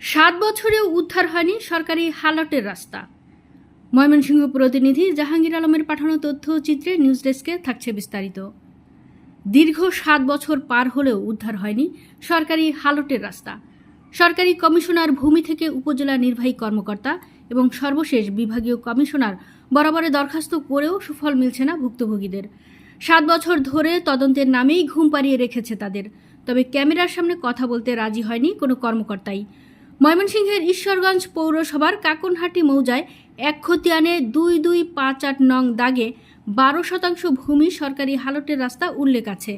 সাত বছরেও উদ্ধার হয়নি সরকারি হালটের রাস্তা। ময়মনসিংহ প্রতিনিধি জাহাঙ্গীর আলমের পাঠানো তথ্য চিত্রে নিউজ ডেস্কে থাকছে বিস্তারিত। দীর্ঘ সাত বছর পার হলেও উদ্ধার হয়নি সরকারি হালটের রাস্তা। সরকারি কমিশনার ভূমি থেকে উপজেলা নির্বাহী কর্মকর্তা এবং সর্বশেষ বিভাগীয় কমিশনার বরাবরে দরখাস্ত করেও সুফল মিলছে না ভুক্তভোগীদের। সাত বছর ধরে তদন্তের নামেই ঘুম পাড়িয়ে রেখেছে তাদের। তবে ক্যামেরার সামনে কথা বলতে রাজি হয়নি কোনো কর্মকর্তাই। ময়মনসিংহের ঈশ্বরগঞ্জ পৌরসভার কাকনহাটি মৌজায় এক খতিয়ানে দুই দুই পাঁচ আট নং দাগে বারো শতাংশ ভূমি সরকারি হালটের রাস্তা উল্লেখ আছে।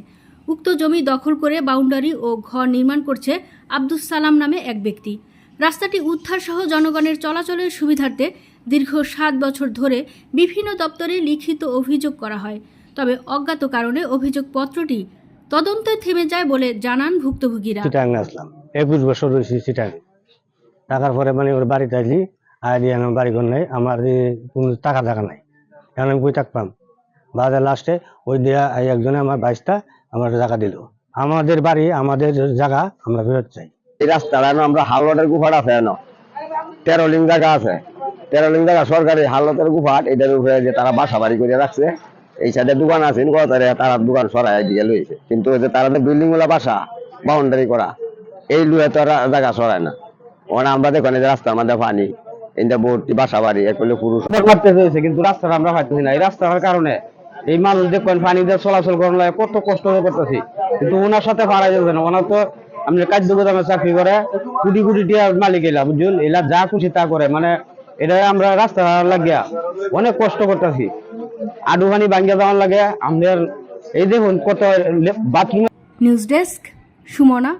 উক্ত জমি দখল করে বাউন্ডারি ও ঘর নির্মাণ করছে আব্দুস সালাম নামে এক ব্যক্তি। রাস্তাটি উদ্ধার সহ জনগণের চলাচলের সুবিধার্থে দীর্ঘ সাত বছর ধরে বিভিন্ন দপ্তরে লিখিত অভিযোগ করা হয়। তবে অজ্ঞাত কারণে অভিযোগপত্রটি তদন্তে থেমে যায় বলে জানান ভুক্তভোগীরা। একুশ বছর রয়েছি টাকার পরে মানে ওর বাড়িতে আসলি আর দিয়ে আমার বাড়ি ঘর নেই, আমার কোনো টাকা টাকা নাই। এখন আমি কই থাকতাম বাজার লাস্টে ওই দিয়া একজনে আমার বাইশটা আমার জায়গা দিল। আমাদের বাড়ি, আমাদের জায়গা, আমরা ফেরত চাই। এই রাস্তাটা আমরা হালতের গুফাট আছে না তেরো লিং জায়গা আছে। তেরো লিং জায়গা সরকারি হালতের গুফাট এটার উপরে যে তারা বাসা বাড়ি করে রাখছে, এই সাইডে দোকান আছে তারা দোকান সরাই দিয়ে লইছে। কিন্তু তারা বিল্ডিং বাসা বাউন্ডারি করা, এই লুয়ে তো জায়গা সরায় না। ওরা আমরা দেখো রাস্তার মধ্যে পানি এটা ভর্তি বাসা বাড়ি একলে পুরুষ। করতে হয়েছে কিন্তু রাস্তাটা আমরা পাইতেছি না। এই রাস্তার কারণে এই মানুষ দেখবেন পানি দিয়ে চলাচল করার লাগে কত কষ্ট করতেছি। কিন্তু ওনার সাথে পারা যাবে না। ওনার তো গোদামে চাকরি করে কোটি কোটি টিয়ার মালিক এলা বুঝুন এলা যা খুশি তা করে। মানে এটা আমরা রাস্তা লাগিয়া অনেক কষ্ট করতেছি। আডু পানি ভাঙ্গিয়া যাওয়ার লাগে আমাদের এই দেখুন কত বাথরুম নিউজ ডেস্ক সুমনা